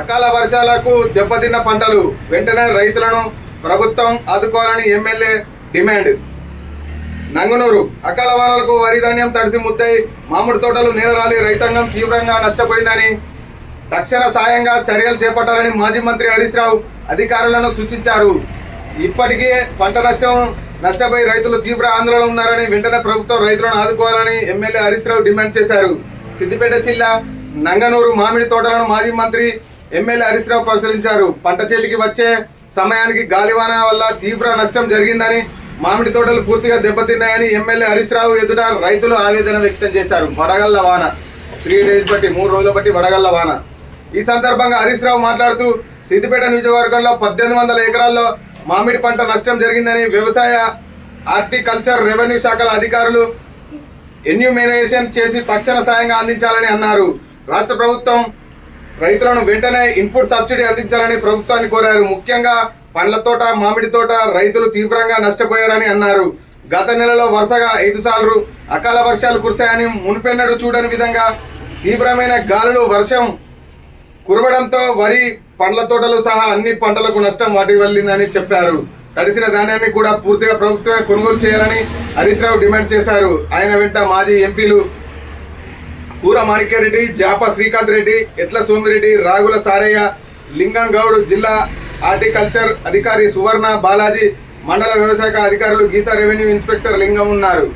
అకాల వర్షాలకు దెబ్బతిన్న పంటలు వెంటనే రైతులను ప్రభుత్వం ఆదుకోవాలని ఎమ్మెల్యే డిమాండ్. నంగునూరు అకాల వానలకు వరి ధాన్యం తడిసి ముద్దై మామిడి తోటలు నీలరాలి రైతాంగం తీవ్రంగా నష్టపోయిందని తక్షణ సాయంగా చర్యలు చేపట్టాలని మాజీ మంత్రి హరీష్ రావు అధికారులను సూచించారు. ఇప్పటికే పంట నష్టం నష్టపోయి రైతులు తీవ్ర ఆందోళన ఉన్నారని వెంటనే ప్రభుత్వం రైతులను ఆదుకోవాలని ఎమ్మెల్యే హరీష్ రావు డిమాండ్ చేశారు. సిద్దిపేట జిల్లా నంగనూరు మామిడి తోటలను మాజీ మంత్రి ఎమ్మెల్యే హరీష్ రావు పరిశీలించారు. పంట చేతికి వచ్చే సమయానికి గాలివాన వల్ల తీవ్ర నష్టం జరిగిందని మామిడి తోటలు పూర్తిగా దెబ్బతిన్నాయని ఎమ్మెల్యే హరీష్ రావు ఎదుట రైతులు ఆవేదన వ్యక్తం చేశారు. వడగళ్ళ వాన. త్రీ డేస్ బట్టి మూడు రోజుల బట్టి వడగళ్ళ వాన. ఈ సందర్భంగా హరీష్ రావు మాట్లాడుతూ సిద్దిపేట నియోజకవర్గంలో పద్దెనిమిది వందల ఎకరాల్లో మామిడి పంట నష్టం జరిగిందని వ్యవసాయ హార్టికల్చర్ రెవెన్యూ శాఖల అధికారులు ఎన్యూమినేషన్ చేసి తక్షణ సాయంగా అందించాలని అన్నారు. రాష్ట్ర ప్రభుత్వం రైతులను వెంటనే ఇన్పుట్ సబ్సిడీ అందించాలని ప్రభుత్వాన్ని కోరారు. ముఖ్యంగా పండ్ల తోట మామిడి తోట రైతులు తీవ్రంగా నష్టపోయారని అన్నారు. గత నెలలో వరుసగా ఐదు సార్లు అకాల వర్షాలు కురిశాయని మునిపెన్నడు చూడని విధంగా తీవ్రమైన గాలులు వర్షం కురవడంతో వరి పండ్ల తోటలు సహా అన్ని పంటలకు నష్టం వాటి వెళ్ళిందని చెప్పారు. తడిసిన ధాన్యాన్ని కూడా పూర్తిగా ప్రభుత్వమే కొనుగోలు చేయాలని హరీష్ రావు డిమాండ్ చేశారు. ఆయన వెంట మాజీ ఎంపీలు కూర మాణిక్యారెడ్డి జాప శ్రీకాంత్ రెడ్డి ఎట్ల సోమిరెడ్డి రాగుల సారయ్య లింగంగౌడ్ జిల్లా హార్టికల్చర్ అధికారి సువర్ణ బాలాజీ మండల వ్యవసాయ అధికారులు గీతా రెవెన్యూ ఇన్స్పెక్టర్ లింగం ఉన్నారు.